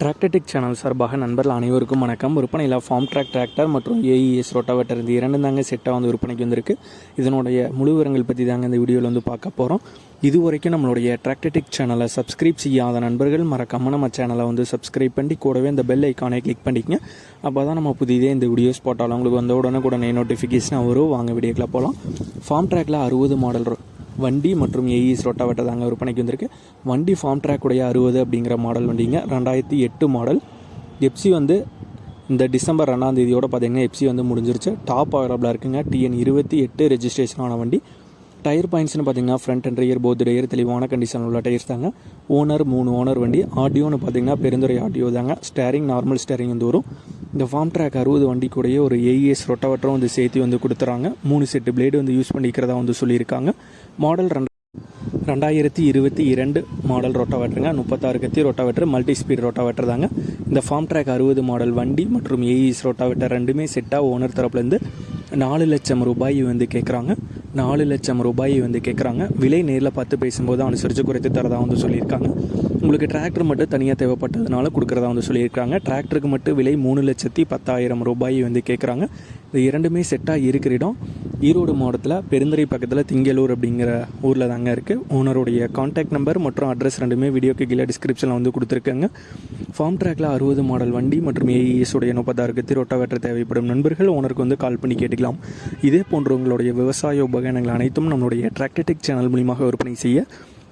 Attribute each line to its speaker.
Speaker 1: டிராக்டர்டிக் channel சார்பாக நண்பர்கள் அனைவருக்கும் வணக்கம். விற்பனையில் ஃபார்ம் ட்ராக் டிராக்டர் மற்றும் ஏஇஎஸ் ரோட்டாவேட்டர் இந்த இரண்டு தாங்க செட்டாக வந்து விற்பனைக்கு வந்திருக்கு. இதனுடைய முழு விவரங்கள் பற்றி தாங்க இந்த வீடியோவில் வந்து பார்க்க போகிறோம் இது வரைக்கும் நம்மளுடைய டிராக்டர்டிக் சேனலை சப்ஸ்கிரைப் செய்யாத நண்பர்கள் மறக்காம நம்ம சேனலை வந்து சப்ஸ்கிரைப் பண்ணி கூடவே இந்த பெல் ஐக்கானை கிளிக் பண்ணிக்கங்க. அப்போ தான் நம்ம புதிதே இந்த வீடியோஸ் போட்டாலும் உங்களுக்கு வந்த உடனே உடனே நோட்டிஃபிகேஷன் வரும். வாங்க வீடியோக்கில் போகலாம் ஃபார்ம் ட்ராக்கில் அறுபது மாடல் வண்டி மற்றும் ஏஇஸ் ரொட்டாவேட்டர் தாங்க விற்பனைக்கு வந்திருக்கு. வண்டி ஃபார்ம் ட்ராக் உடைய அறுபது அப்படிங்கிற மாடல் வண்டிங்க. ரெண்டாயிரத்தி எட்டு மாடல் எப்சி வந்து இந்த டிசம்பர் ரெண்டாம் தேதியோட பார்த்தீங்கன்னா எப்சி வந்து முடிஞ்சிருச்சு. டாப் அவைலபிளாக இருக்குங்க. டிஎன் இருபத்தி எட்டு ரெஜிஸ்ட்ரேஷன் ஆன வண்டி. டயர் பாயிண்ட்ஸ்னு பார்த்தீங்கன்னா front and rear both tyre தெளிவான கண்டிஷன் உள்ள டயர்ஸ் தாங்க. ஓனர் மூணு ஓனர் வண்டி. ஆடியோன்னு பார்த்தீங்கன்னா பெருந்துறை ஆடியோ தாங்க. ஸ்டேரிங் நார்மல் ஸ்டேரிங் வந்து வரும். இந்த ஃபார்ம் ட்ராக் அறுபது வண்டி கூடயே ஒரு ஏஇஎஸ் ரொட்டவட்டரும் வந்து சேர்த்து வந்து கொடுத்துறாங்க. மூணு செட்டு பிளேடு வந்து யூஸ் பண்ணிக்கிறதா வந்து சொல்லியிருக்காங்க. மாடல் ரெண்டு ரெண்டாயிரத்தி இருபத்தி இரண்டு மாடல் ரொட்டாவேட்டருங்க. முப்பத்தாறு கத்தி ரொட்டாவேட்டர் மல்டி ஸ்பீட் ரொட்டாவேட்டர் தாங்க. இந்த ஃபார்ம் ட்ராக் அறுபது மாடல் வண்டி மற்றும் ஏஇஎஸ் ரொட்டாவேட்டர் ரெண்டுமே செட்டாக ஓனர் தரப்புலேருந்து நாலு லட்சம் ரூபாய் வந்து கேட்குறாங்க நாலு லட்சம் ரூபாய் வந்து கேட்குறாங்க விலை நேரில் பார்த்து பேசும்போது அனுசரித்து குறைத்து தரதாக வந்து சொல்லியிருக்காங்க. உங்களுக்கு டிராக்டர் மட்டும் தனியாக தேவைப்பட்டதுனால கொடுக்குறதா வந்து சொல்லியிருக்காங்க. டிராக்டருக்கு மட்டும் விலை மூணு லட்சத்தி பத்தாயிரம் ரூபாய் வந்து கேட்குறாங்க இது இரண்டுமே செட்டாக இருக்கிற இடம். ஈரோடு மாவட்டத்தில் பெருந்துறை பக்கத்தில் திங்களூர் அப்படிங்கிற ஊரில் தாங்க இருக்குது ஓனருடைய காண்டாக்ட் நம்பர் மற்றும் அட்ரஸ் ரெண்டுமே வீடியோக்கு கீழே டிஸ்கிரிப்ஷனில் வந்து கொடுத்துருக்காங்க. ஃபார்ம் ட்ராக்கில் அறுபது மாடல் வண்டி மற்றும் ஏஇஎஸ் உடைய முப்பத்தாறு கத்தி ரொட்டாவேட்டர் தேவைப்படும் நண்பர்கள் ஓனருக்கு வந்து கால் பண்ணி கேட்டுக்கலாம். இதே போன்ற உங்களுடைய விவசாய உபகரணங்கள் அனைத்தும் நம்மளுடைய டிராக்டர்டெக் சேனல் மூலியமாக விற்பனை செய்ய